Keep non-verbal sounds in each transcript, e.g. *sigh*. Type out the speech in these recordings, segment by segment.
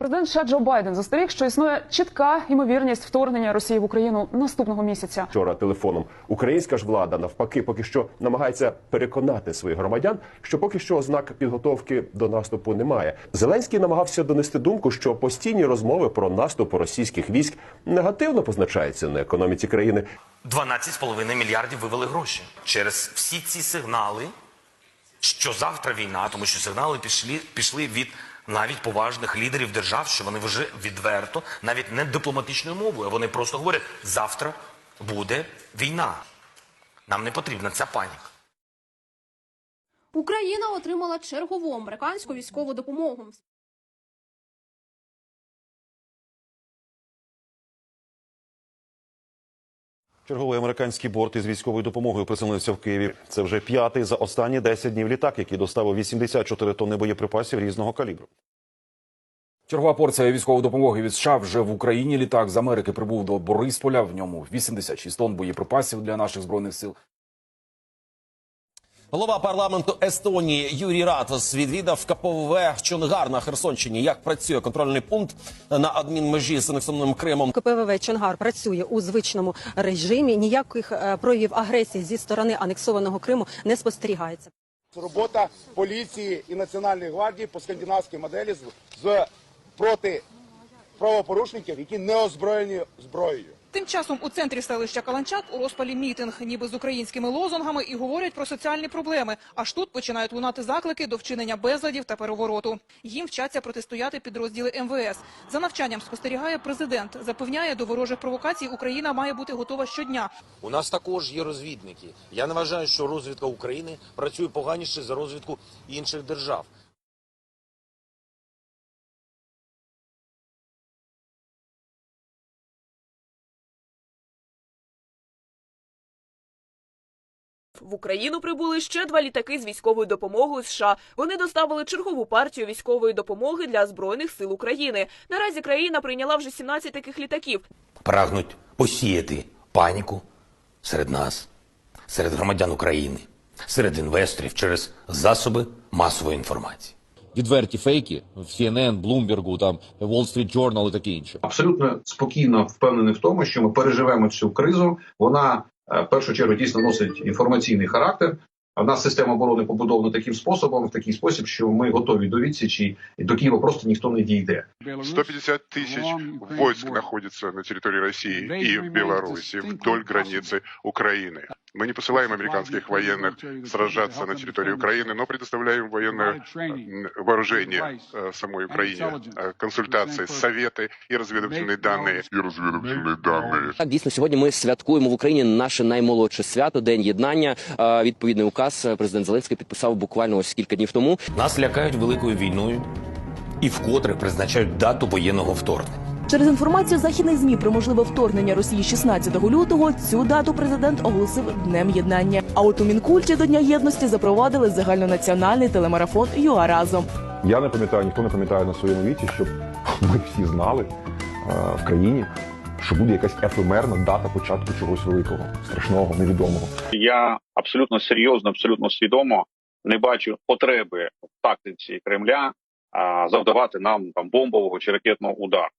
Президент США Джо Байден застеріг, що існує чітка ймовірність вторгнення Росії в Україну наступного місяця. вчора телефоном. Українська ж влада навпаки поки що намагається переконати своїх громадян, що поки що ознак підготовки до наступу немає. Зеленський намагався донести думку, що постійні розмови про наступ російських військ негативно позначаються на економіці країни. 12,5 мільярдів вивели гроші через всі ці сигнали, що завтра війна, тому що сигнали пішли, пішли від навіть поважних лідерів держав, що вони вже відверто, навіть не дипломатичною мовою, вони просто говорять: завтра буде війна. Нам не потрібна ця паніка. Україна отримала чергову американську військову допомогу. Черговий американський борт із військовою допомогою приземлився в Києві. Це вже п'ятий за останні 10 днів літак, який доставив 84 тонни боєприпасів різного калібру. Чергова порція військової допомоги від США вже в Україні. Літак з Америки прибув до Борисполя. В ньому 86 тонн боєприпасів для наших збройних сил. Голова парламенту Естонії Юрій Ратос відвідав КПВВ Чонгар на Херсонщині. Як працює контрольний пункт на адмінмежі з анексованим Кримом? КПВВ Чонгар працює у звичному режимі. Ніяких е, проявів агресії зі сторони анексованого Криму не спостерігається. робота поліції і національної гвардії по скандинавській моделі з, з проти правопорушників, які не озброєні зброєю. Тим часом у центрі селища Каланчак у розпалі мітинг, ніби з українськими лозунгами, і говорять про соціальні проблеми. Аж тут починають лунати заклики до вчинення безладів та перевороту. Їм вчаться протистояти підрозділи МВС. За навчанням спостерігає президент. Запевняє, до ворожих провокацій Україна має бути готова щодня. У нас також є розвідники. Я не вважаю, що розвідка України працює поганіше за розвідку інших держав. В Україну прибули ще два літаки з військовою допомогою США. Вони доставили чергову партію військової допомоги для збройних сил України. Наразі країна прийняла вже 17 таких літаків. Прагнуть посіяти паніку серед нас, серед громадян України, серед інвесторів через засоби масової інформації. відверті фейки в CNN, Bloomberg, там Wall Street Journal і таке інше. абсолютно спокійно впевнений в тому, що ми переживемо цю кризу. Вона в першу чергу дійсно носить інформаційний характер. А в нас система оборони побудована таким способом, в такий спосіб, що ми готові до відсічі, і до Києва просто ніхто не дійде. 150 тысяч войск находится на территории России и в Беларуси вдоль границы Украины. Мы не посылаем американских военных сражаться на территории Украины, но предоставляем военное м, вооружение э, самой Украине, э, консультации, советы и разведывательные данные. И разведывательные данные. Так, дійсно, сьогодні ми святкуємо в Україні наше наймолодше свято, День єднання. Е, Відповідний указ е, президент Зеленський підписав буквально ось кілька днів тому. Нас лякають великою війною і вкотре призначають дату воєнного вторгнення. Через інформацію західних змі про можливе вторгнення Росії 16 лютого цю дату президент оголосив днем єднання. А от у Мінкульті до Дня єдності запровадили загальнонаціональний телемарафон ЮА разом. Я не пам'ятаю, ніхто не пам'ятає на своєму віці, щоб *laughs* ми всі знали е, в країні, що буде якась ефемерна дата початку чогось великого, страшного, невідомого. Я абсолютно серйозно, абсолютно свідомо не бачу потреби в тактиці Кремля а, завдавати нам там бомбового чи ракетного удару.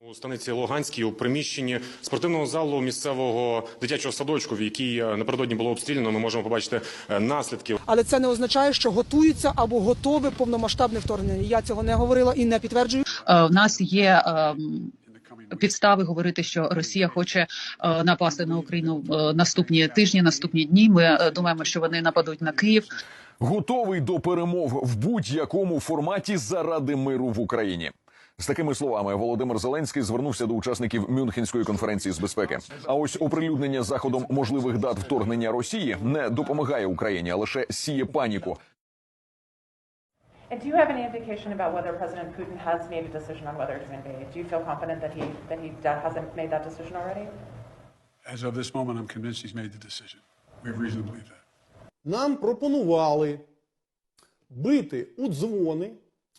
У станиці Луганській у приміщенні спортивного залу місцевого дитячого садочку, в який е, напередодні було обстріляно, ми можемо побачити е, наслідки. Але це не означає, що готується або готове повномасштабне вторгнення. Я цього не говорила і не підтверджую. В нас є ем, підстави говорити, що Росія хоче е, напасти на Україну е, наступні тижні, наступні дні. Ми е, думаємо, що вони нападуть на Київ. Готовий до перемов в будь-якому форматі заради миру в Україні. З такими словами Володимир Зеленський звернувся до учасників Мюнхенської конференції з безпеки. А ось оприлюднення заходом можливих дат вторгнення Росії не допомагає Україні, а лише сіє паніку. And do you have any indication about whether President Putin has made a decision on whether to invade? Do you feel confident that he that he hasn't made that decision already? As of this moment, I'm convinced he's made the decision. We have reason to believe that. Нам пропонували бити у дзвони,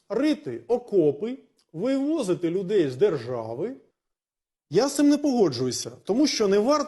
рити окопи, вивозити людей з держави. Я з цим не погоджуюся, тому що не варто.